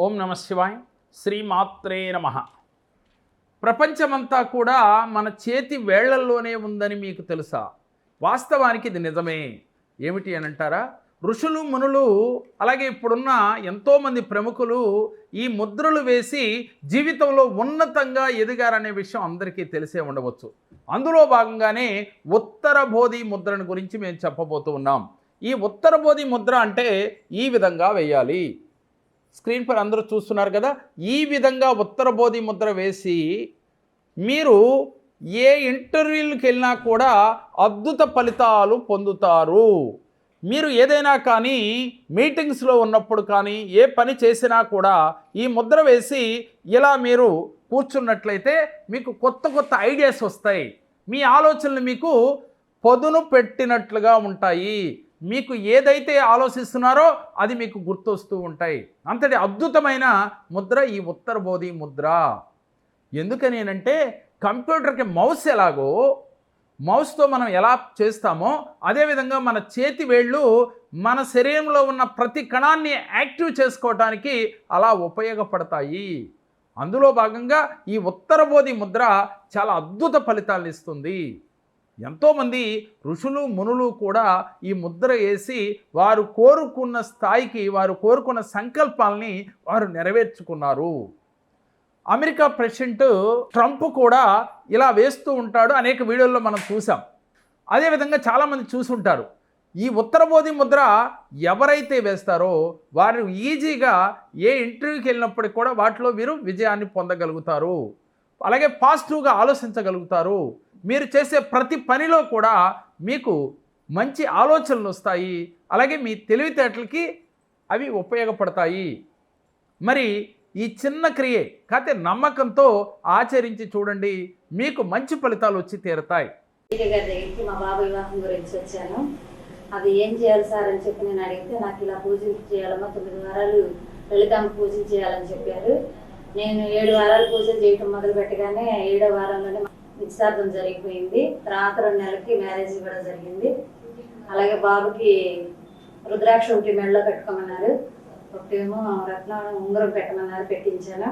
ఓం నమ శివాయ శ్రీమాత్రే నమ. ప్రపంచమంతా కూడా మన చేతి వేళ్ళల్లోనే ఉందని మీకు తెలుసా? వాస్తవానికి ఇది నిజమే. ఏమిటి అని అంటారా? ఋషులు మునులు అలాగే ఇప్పుడున్న ఎంతోమంది ప్రముఖులు ఈ ముద్రలు వేసి జీవితంలో ఉన్నతంగా ఎదిగారనే విషయం అందరికీ తెలిసే ఉండవచ్చు. అందులో భాగంగానే ఉత్తర బోధి ముద్రను గురించి మేము చెప్పబోతూ ఉన్నాం. ఈ ఉత్తర బోధి ముద్ర అంటే ఈ విధంగా వేయాలి. స్క్రీన్ పై అందరూ చూస్తున్నారు కదా ఈ విధంగా ఉత్తర బోధి ముద్ర వేసి మీరు ఏ ఇంటర్వ్యూలకు వెళ్ళినా కూడా అద్భుత ఫలితాలు పొందుతారు. మీరు ఏదైనా కానీ మీటింగ్స్లో ఉన్నప్పుడు కానీ ఏ పని చేసినా కూడా ఈ ముద్ర వేసి ఇలా మీరు కూర్చున్నట్లయితే మీకు కొత్త కొత్త ఐడియాస్ వస్తాయి. మీ ఆలోచనలు మీకు పొదును పెట్టినట్లుగా ఉంటాయి. మీకు ఏదైతే ఆలోచిస్తున్నారో అది మీకు గుర్తొస్తూ ఉంటాయి. అంతటి అద్భుతమైన ముద్ర ఈ ఉత్తర బోధి ముద్ర. ఎందుకనేనంటే కంప్యూటర్కి మౌస్ ఎలాగో మౌస్తో మనం ఎలా చేస్తామో అదేవిధంగా మన చేతి వేళ్ళు మన శరీరంలో ఉన్న ప్రతి కణాన్ని యాక్టివ్ చేసుకోవటానికి అలా ఉపయోగపడతాయి. అందులో భాగంగా ఈ ఉత్తర బోధి ముద్ర చాలా అద్భుత ఫలితాలు ఇస్తుంది. ఎంతోమంది ఋషులు మునులు కూడా ఈ ముద్ర వేసి వారు కోరుకున్న స్థాయికి వారు కోరుకున్న సంకల్పాలని వారు నెరవేర్చుకున్నారు. అమెరికా ప్రెసిడెంట్ ట్రంప్ కూడా ఇలా వేస్తూ ఉంటాడు. అనేక వీడియోల్లో మనం చూసాం అదేవిధంగా చాలామంది చూసుంటారు. ఈ ఉత్తరబోధి ముద్ర ఎవరైతే వేస్తారో వారు ఈజీగా ఏ ఇంటర్వ్యూకి వెళ్ళినప్పటికి కూడా వాటిలో వీరు విజయాన్ని పొందగలుగుతారు. అలాగే పాజిటివ్గా ఆలోచించగలుగుతారు. మీరు చేసే ప్రతి పనిలో కూడా మీకు మంచి ఆలోచనలు వస్తాయి. అలాగే మీ తెలివితేటలకి అవి ఉపయోగపడతాయి. మరి ఈ చిన్న క్రియే కాకపోతే నమ్మకంతో ఆచరించి చూడండి. మీకు మంచి ఫలితాలు వచ్చి తీరతాయి. దగ్గరికి మా బాబు వివాహం గురించి వచ్చాను. అది ఏం చేయాలి సార్ అని చెప్పి నేను అడిగితే నాకు ఇలా పూజలు చేయాలమ్మా తొమ్మిది వారాలు లలితాంబ పూజలు చేయాలని చెప్పారు. నేను ఏడు వారాలు పూజలు చేయటం మొదలు పెట్టగానే ఏడో వారంలోనే నిశ్చార్థం జరిగిపోయింది. తర్వాత రెండు నెలలకి మ్యారేజ్ కూడా జరిగింది. అలాగే బాబుకి రుద్రాక్ష ఒకటి మెడలో పెట్టుకోమన్నారు. ఒకటేమో రత్నం ఉంగరం పెట్టమన్నారు పెట్టించాను.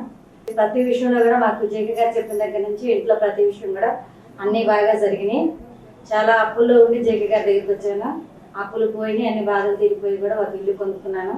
ప్రతి విషయంలో కూడా మాకు జగ గారు చెప్పిన దగ్గర నుంచి ఇంట్లో ప్రతి విషయం కూడా అన్నీ బాగా జరిగినాయి. చాలా అప్పుల్లో ఉండి జగ గారి దగ్గరికి వచ్చాను. అప్పులు పోయి అన్ని బాధలు తీరిపోయి కూడా ఒక ఇల్లు కొనుక్కున్నాను